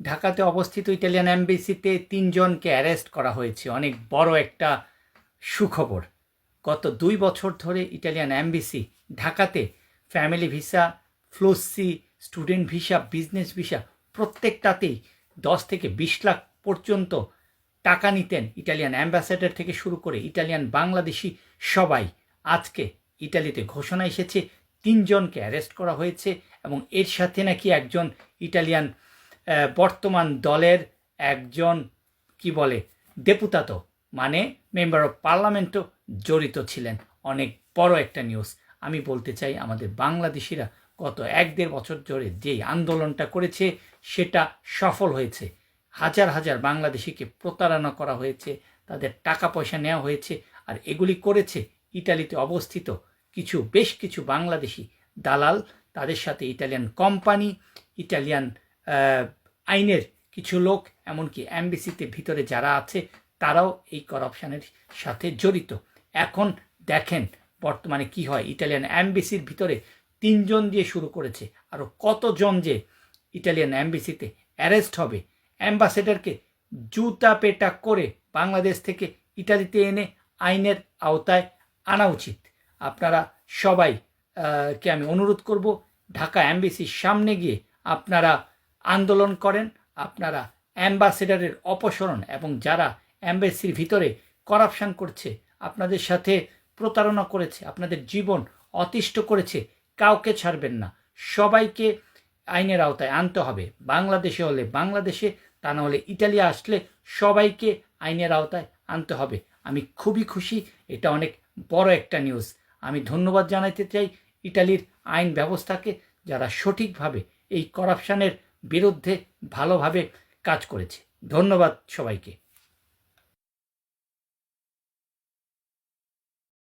ঢাকাতে অবস্থিত ইটালিয়ান অ্যাম্বাসিতে তিনজনকে অ্যারেস্ট করা হয়েছে। অনেক বড় একটা সুখবর। গত দুই বছর ধরে ইটালিয়ান অ্যাম্বাসি ঢাকাতে ফ্যামিলি ভিসা, ফ্লোসি, স্টুডেন্ট ভিসা, বিজনেস ভিসা প্রত্যেকটাতেই দশ থেকে বিশ লাখ পর্যন্ত টাকা নিতেন ইটালিয়ান অ্যাম্বাসেডার থেকে শুরু করে ইটালিয়ান বাংলাদেশি সবাই। আজকে ইটালিতে ঘোষণা এসেছে, তিনজনকে অ্যারেস্ট করা হয়েছে এবং এর সাথে নাকি একজন ইটালিয়ান বর্তমান দলের একজন, কি বলে ডেপুতাতো মানে মেম্বার অফ পার্লামেন্টও জড়িত ছিলেন। অনেক বড় একটা নিউজ আমি বলতে চাই, আমাদের বাংলাদেশিরা গত এক দেড় বছর ধরে যেই আন্দোলনটা করেছে, সেটা সফল হয়েছে। হাজার হাজার বাংলাদেশিকে প্রতারণা করা হয়েছে, তাদের টাকা পয়সা নেওয়া হয়েছে, আর এগুলি করেছে ইটালিতে অবস্থিত কিছু, বেশ কিছু বাংলাদেশি দালাল। তাদের সাথে ইটালিয়ান কোম্পানি ইটালিয়ান আইনের কিছু লোক, এমনকি অ্যাম্বাসিতে ভিতরে যারা আছে, তারাও এই করাপশনের সাথে জড়িত। এখন দেখেন বর্তমানে কি হয়। ইটালিয়ান অ্যাম্বাসির ভিতরে তিনজন দিয়ে শুরু করেছে। আরও কতজন যে ইটালিয়ান অ্যাম্বাসিতে অ্যারেস্ট হবে। অ্যাম্বাসেডারকে জুতা পেটা করে বাংলাদেশ থেকে ইটালিতে এনে আইনের আওতায় আনা উচিত। আপনারা সবাই কে আমি অনুরোধ করব, ঢাকা অ্যাম্বাসির সামনে গিয়ে আপনারা আন্দোলন করেন। আপনারা অ্যাম্বাসেডারের অপসরণ এবং যারা অ্যাম্বাসির ভিতরে করাপশন করছে, আপনাদের সাথে প্রতারণা করেছে, আপনাদের জীবন অতিষ্ঠ করেছে, কাউকে ছাড়বেন না। সবাইকে আইনের আওতায় আনতে হবে। বাংলাদেশে হলে বাংলাদেশে, তা না হলে ইটালি আসলে সবাইকে আইনের আওতায় আনতে হবে। আমি খুবই খুশি, এটা অনেক বড় একটা নিউজ। আমি ধন্যবাদ জানাতে চাই ইটালির আইন ব্যবস্থাকে, যারা সঠিকভাবে এই করাপশনের বিরুদ্ধে ভালোভাবে কাজ করেছে। ধন্যবাদ সবাইকে।